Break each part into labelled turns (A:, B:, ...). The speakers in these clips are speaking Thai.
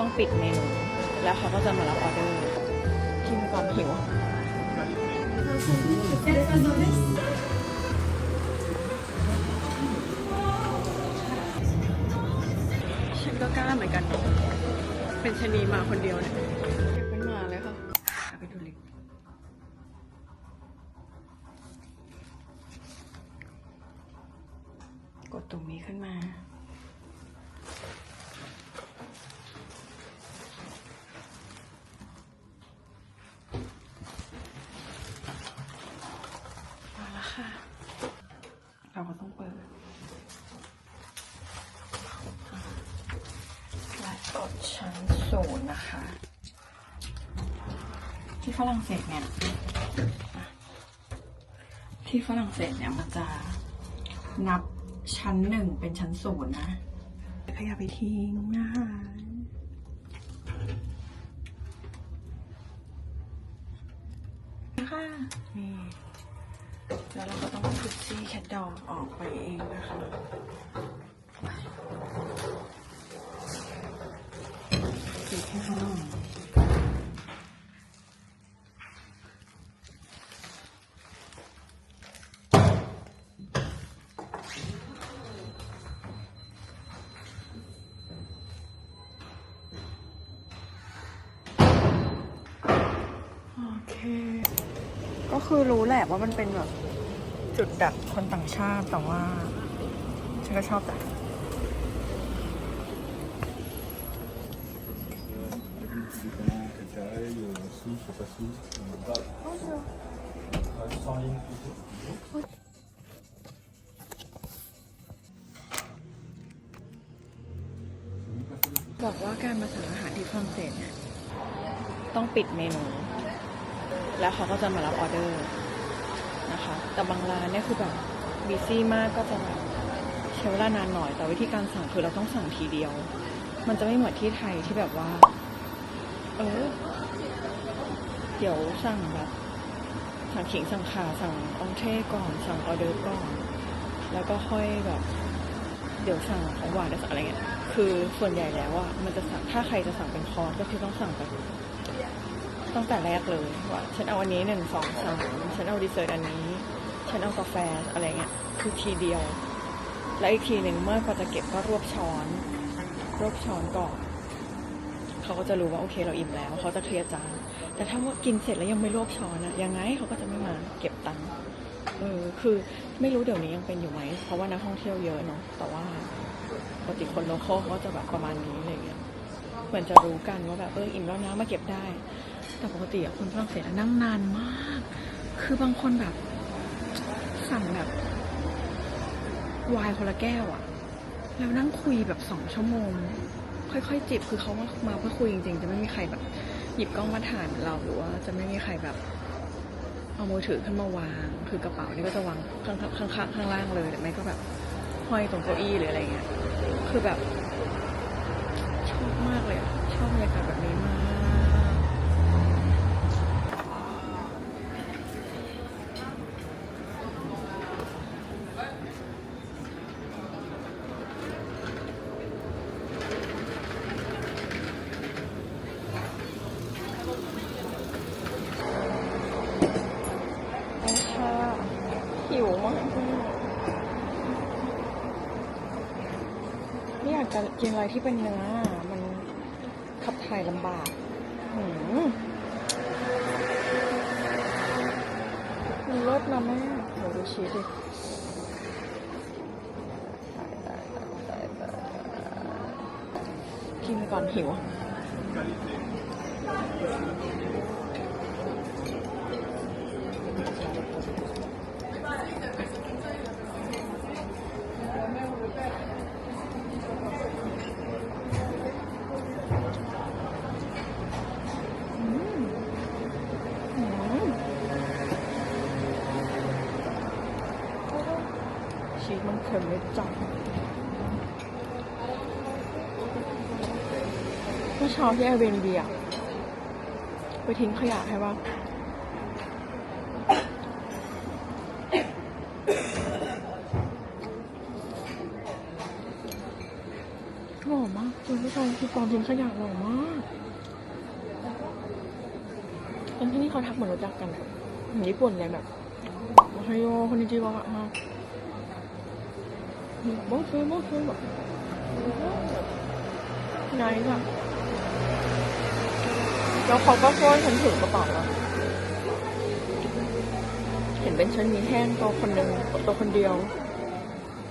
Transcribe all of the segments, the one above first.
A: ต้องปิดเมนู แล้วเขาก็จะมารับออเดอร์ที่มีความหิวฉันก็กล้าเหมือนกันเนอะเป็นชนีมาคนเดียวเนี่ยค่ะไปดูลิฟต์กดตรงนี้ขึ้นมา มาแล้วค่ะ เราก็ต้องเปิด และก ดชั้นศูนย์นะคะ ที่ฝรั่งเศสเนี่ยอะที่ฝรั่งเศสเนี่ยมันจะนับชั้นหนึ่งเป็นชั้นศูนย์นะขยะไปทิ้งนะคะนะคะนี่แล้วเราก็ต้องพุชซี่แคทดอกออกไปเองนะคะ คือรู้แหละว่ามันเป็นแบบจุดดักคนต่างชาติแต่ว่า ฉันก็ชอบแต่บอกว่าการมาสั่งอาหารที่ฝรั่งเศสเนี่ยต้องปิดเมนู แล้วเขาก็จะมารับออเดอร์นะคะ แต่บางร้านเนี่ยคือแบบบีซี่มากก็จะแบบใช้เวลานานหน่อย แต่วิธีการสั่งคือเราต้องสั่งทีเดียว มันจะไม่เหมือนที่ไทยที่แบบว่า เออเดี๋ยวสั่งแบบสั่งขิงสั่งขาสั่งองเท่ก่อนสั่งออเดอร์ก่อน แล้วก็ค่อยแบบ เดี๋ยวสั่งของหวานเดี๋ยวสั่งอะไรเงี้ยคือส่วนใหญ่แล้วอะมันจะสั่งถ้าใครจะสั่งเป็นคอร์สก็คือต้องสั่งแบบ ตั้งแต่แรกเลยว่าฉันเอาอันนี้หนึ่งสองสามฉันเอาดีเซอร์อันนี้ ฉันเอากาแฟอะไรเงี้ยคือทีเดียว แล้วอีกทีหนึ่งเมื่อพอจะเก็บก็รวบช้อน รวบช้อนก่อนเขาก็จะรู้ว่าโอเคเราอิ่มแล้ว เขาจะเคลียร์จานแต่ถ้าว่ากินเสร็จแล้วยังไม่รวบช้อนอะยังไงเขาก็จะไม่มาเก็บตังค์เออคือไม่รู้เดี๋ยวนี้ยังเป็นอยู่ไหมเพราะว่านักท่องเที่ยวเยอะเนาะแต่ว่าปกติคนโลคอลเขาก็จะแบบประมาณนี้อะไรเงี้ย เหมือนจะรู้กันว่าแบบเอออิ่มแล้วนะมาเก็บได้ แต่ปกติอะคนฝรั่งเศสนั่งนานมาก คือบางคนแบบสั่งแบบไวน์คนละแก้วอะแล้วนั่งคุยแบบสองชั่วโมง ค่อยๆจิบคือเขามาเพื่อคุยจริงๆ จะไม่มีใครแบบหยิบกล้องมาถ่ายเหมือนเราหรือว่าจะไม่มีใครแบบเอามือถือขึ้นมาวาง คือกระเป๋านี่ก็จะวางข้างข้างข้างล่างเลยหรือไม่ก็แบบห้อยตรงเก้าอี้หรืออะไรเงี้ย คือแบบ อบมากเลยชอบบรรยากาศแบบนี้มากไปค่ะหิวมากไม่อยากจะกินอะไรที่เป็นเนื้อมันขับ ถ่ายลำบากมันเลิศนะแม่เดี๋ยวดูชีสดิกินก่อนหิว อืม ชีสมันเค็มไม่จัดเมื่อเช้าที่ไอเวนเบียไปทิ้งขยะให้ว่าหอมมากคุณผู้ชมคือปอมทิ้งขยะหล่อมากคนที่นี่เขาทักเหมือนรู้จักกันอะเหมือนญี่ปุ่นเลยแบบโอไฮโอคนนี้จีวะมากโบเซโบเซแบบไงค่ะแล้วเขาก็ช่วยฉันถือกระเป๋าอะเห็นเป็นฉันมีแห้งตัวคนหนึ่งตัวคนเดียว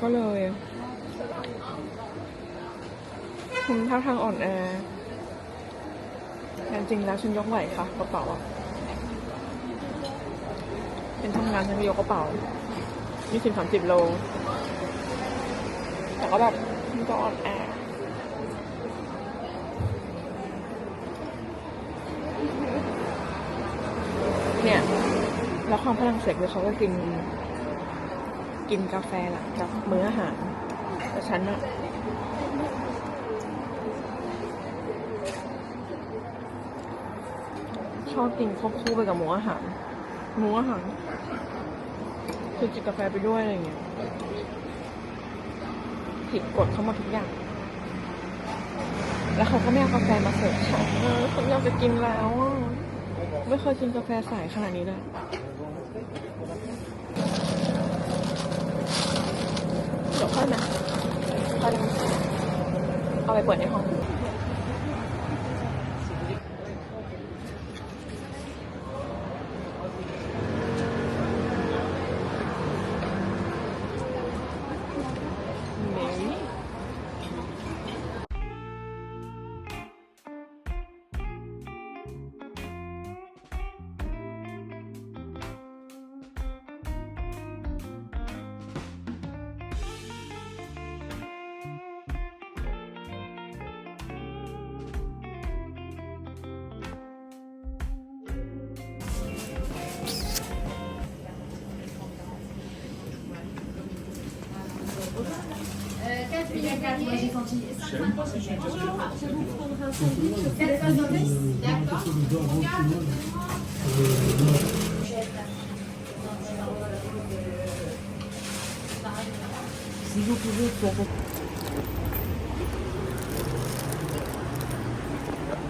A: ก็เลยคุณท่าทางอ่อนแอแต่จริงแล้วฉันยกไหวค่ะกระเป๋าอะเป็นทำงานฉันยกกระเป๋ายี่สิบสามสิบโล แต่ก็แบบมันก็อ่อนแอเนี่ย แล้วความฝรั่งเศสคือเขาก็กิน กินกาแฟหลังจากมื้ออาหารแต่ฉันอะชอบกินควบคู่ไปกับหมูอาหาร หมูอาหาร คือจิบกาแฟไปด้วยอะไรอย่างเงี้ย ผิดกฎเขาหมดทุกอย่าง แล้วเขาก็ไม่เอากาแฟมาเสิร์ฟฉันเออฉันอยากจะกินแล้วอะไม่เคยกินกาแฟสายขนาดนี้เลยเดี๋ยวค่อยนะค่อยนเอาไปเปิดในห้อง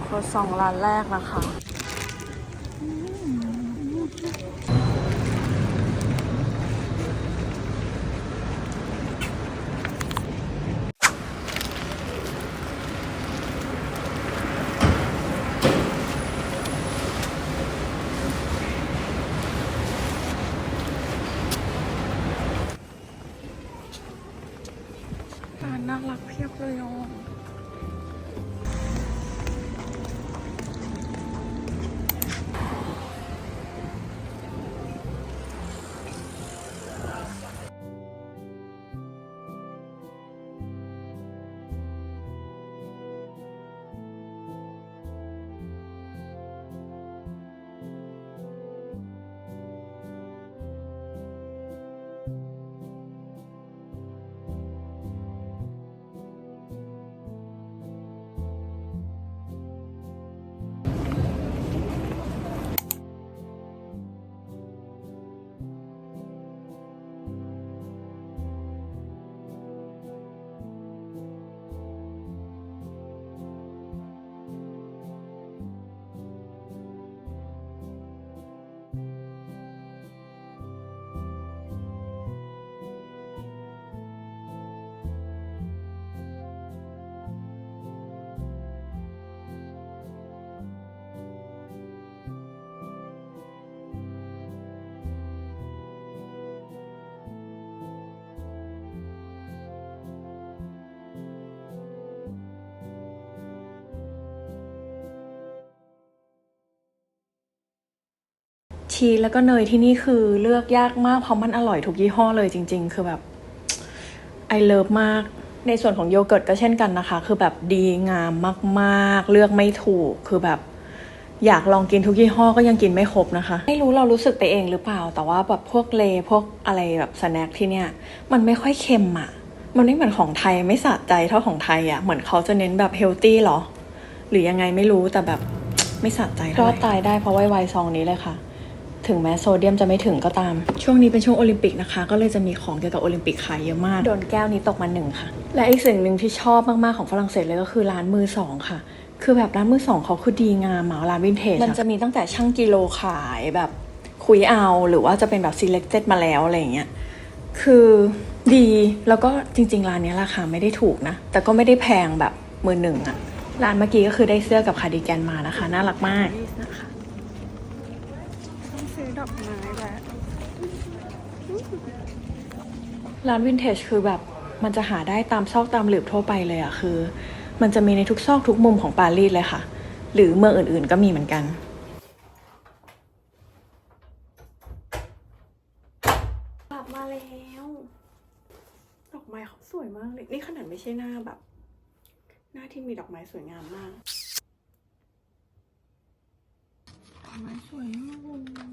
A: ครัวซองร้านแรกนะคะร้าน น่ารักเพียบเลยอะ ชีสแล้วก็เนยที่นี่คือเลือกยากมากเพราะมันอร่อยทุกยี่ห้อเลยจริง ๆ คือแบบไอเลิฟมาก ในส่วนของโยเกิร์ตก็เช่นกันนะคะ คือแบบดีงามมากๆ เลือกไม่ถูกคือแบบอยากลองกินทุกยี่ห้อก็ยังกินไม่ครบนะคะ ไม่รู้เรารู้สึกไปเองหรือเปล่า แต่ว่าแบบพวกเลพวกอะไรแบบสแน็คที่เนี่ย มันไม่ค่อยเค็มอะ่ะ มันไม่เหมือนของไทยไม่สะใจเท่าของไทยอะ่ะเหมือนเขาจะเน้นแบบเฮลตี้หรอ หรือยังไงไม่รู้แต่แบบไม่สะใจเท่าไหร่รอดตายได้เพราะไวไวซองนี้เลยค่ะ ถึงแม้โซเดียมจะไม่ถึงก็ตาม ช่วงนี้เป็นช่วงโอลิมปิกนะคะ ก็เลยจะมีของเกี่ยวกับโอลิมปิกขายเยอะมาก โดนแก้วนี้ตกมาหนึ่งค่ะ และอีกสิ่งหนึ่งที่ชอบมากๆของฝรั่งเศสเลยก็คือร้านมือสองค่ะ คือแบบร้านมือสองเขาคือดีงามอะร้านวินเทจมันจะมีตั้งแต่ช่างกิโลขายแบบคุยเอาหรือว่าจะเป็นแบบ selected มาแล้วอะไรอย่างเงี้ยคือดีแล้วก็จริง ๆ ร้านเนี้ยราคาไม่ได้ถูกนะ แต่ก็ไม่ได้แพงแบบมือหนึ่งอะร้านเมื่อกี้ก็คือได้เสื้อกับคาร์ดิแกนมานะคะ น่ารักมากนะคะต้อง ซื้อดอกไม้แหละร้านวินเทจคือแบบมันจะหาได้ตามซอกตามหลืบทั่วไปเลยอะคือ มันจะมีในทุกซอกทุกมุมของปารีสเลยค่ะ หรือเมืองอื่นๆก็มีเหมือนกันกลับมาแล้วดอกไม้เขาสวยมากเลย นี่ขนาดไม่ใช่หน้าแบบ หน้าที่มีดอกไม้สวยงามมาก ดอก ไม้สวยมากเลย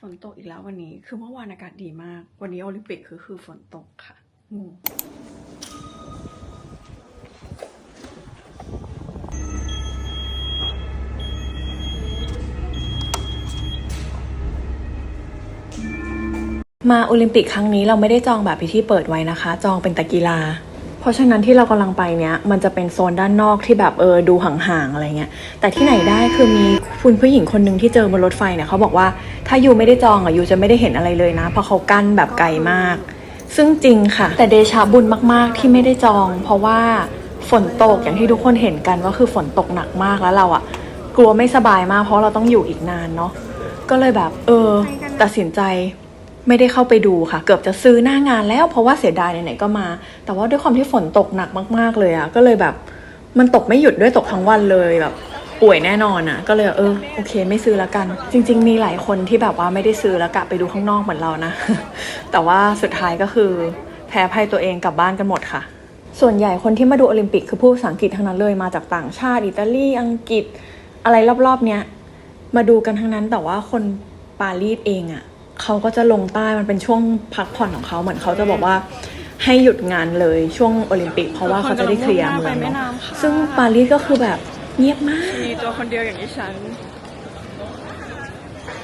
A: ฝนตกอีกแล้ววันนี้ คือเมื่อวานอากาศดีมาก วันนี้โอลิมปิกคือคือฝนตกค่ะงง มาโอลิมปิกครั้งนี้เราไม่ได้จองแบบที่เปิดไว้นะคะ จองเป็นตะกีฬา เพราะฉะนั้นที่เรากำลังไปเนี้ยมันจะเป็นโซนด้านนอกที่แบบเออดูห่างๆอะไรเงี้ย แต่ที่ไหนได้คือมีคุณผู้หญิงคนหนึ่งที่เจอบนรถไฟเนี่ยเขาบอกว่าถ้ายูไม่ได้จองอะยูจะไม่ได้เห็นอะไรเลยนะ เพราะเขากั้นแบบไกลมาก ซึ่งจริงค่ะ แต่เดชาบุญมากๆที่ไม่ได้จอง เพราะว่าฝนตกอย่างที่ทุกคนเห็นกันว่าคือฝนตกหนักมากแล้วเราอะกลัวไม่สบายมากเพราะเราต้องอยู่อีกนานเนาะก็เลยแบบเออตัดสินใจ ไม่ได้เข้าไปดูค่ะ เกือบจะซื้อหน้างานแล้วเพราะว่าเสียดายไหนๆก็มา แต่ว่าด้วยความที่ฝนตกหนักมาก ๆ เลยอะก็เลยแบบมันตกไม่หยุดด้วยตกทั้งวันเลยแบบป่วยแน่นอนอะก็เลยเออโอเค ไม่ซื้อแล้วกัน จริง ๆ มีหลายคนที่แบบว่าไม่ได้ซื้อแล้วกะไปดูข้างนอกเหมือนเรานะ แต่ว่าสุดท้ายก็คือแพ้ภัยตัวเองกลับบ้านกันหมดค่ะ ส่วนใหญ่คนที่มาดูโอลิมปิกคือพูดภาษาอังกฤษทั้งนั้นเลยมาจากต่างชาติอิตาลีอังกฤษอะไรรอบๆเนี้ยมาดูกันทั้งนั้นแต่ว่าคนปารีสเองอะ่ะ เขาก็จะลงใต้มันเป็นช่วงพักผ่อนของเขาเหมือนเขาจะบอกว่าให้หยุดงานเลยช่วงโอลิมปิก เพราะว่าเขาจะได้เคลียร์เมืองเนาะซึ่งปารีสก็คือแบบเงียบมาก
B: มีตัวคนเดียวอย่างนี้ฉัน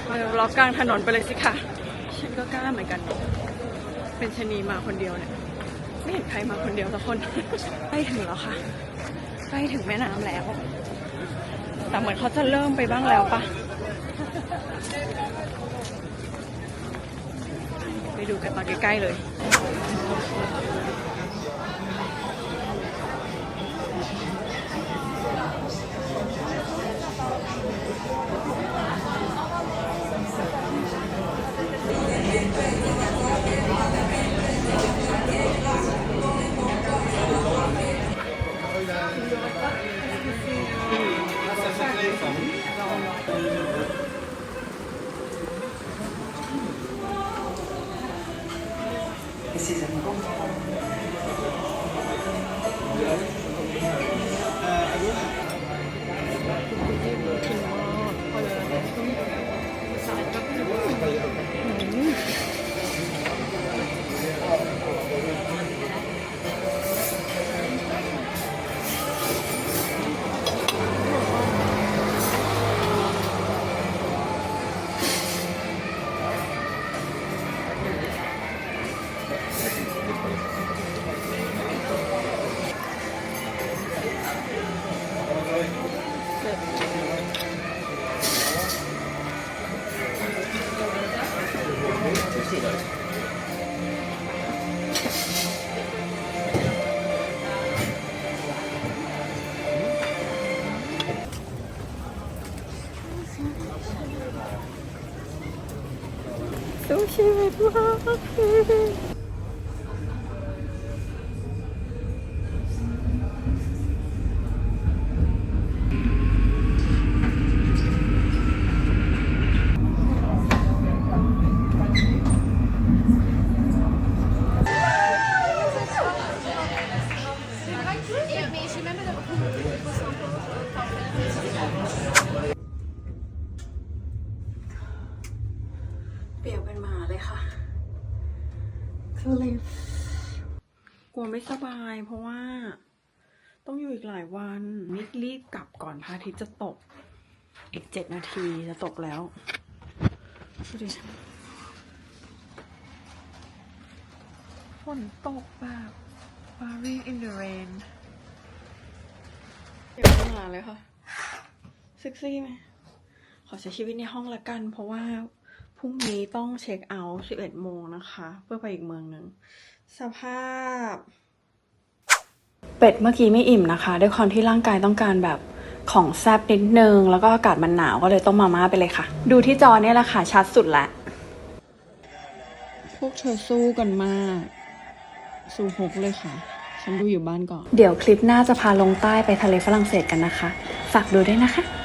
B: มาล็อกกลางถนนไปเลยสิค่ะ ฉันก็กล้าเหมือนกันเนอะเป็นชะนีมาคนเดียวเนี่ย ไม่เห็นใครมาคนเดียวสักคนใกล้ถึงแล้วค่ะใกล้ถึงแม่น้ำแล้ว แต่เหมือนเขาจะเริ่มไปบ้างแล้วปะไป ดูกันตอนใกล้ๆเลย สู้ชี วิตมาก
A: เปรียบเป็นหมาเลยค่ะคกลัวไม่สบายเพราะว่า ต้องอยู่อีกหลายวันนิดรีบกลับก่อนพระอาทิตย์จะตก อีกเจ็ดนาทีจะตกแล้วดูดิฝนตกแบบ Barry in the rain เดี๋ยวมาเลยค่ะ เซ็กซี่ไหมขอใช้ชีวิตในห้องละกันเพราะว่า รุ่งนี้ต้องเช็คเอาท์11โมงนะคะ เพื่อไปอีกเมืองหนึ่ง สภาพ เป็ดเมื่อกี้ไม่อิ่มนะคะ ด้วยความที่ร่างกายต้องการแบบของแซบนิดนึง แล้วก็อากาศมันหนาวก็เลยต้องมาม่าไปเลยค่ะ ดูที่จอเนี่ยแหละค่ะ ชัดสุดละพวกเธอสู้กันมาก สู้หกเลยค่ะ ฉันดูอยู่บ้านก่อน เดี๋ยวคลิปหน้าจะพาลงใต้ไปทะเลฝรั่งเศสกันนะคะ ฝากดูด้วยนะคะ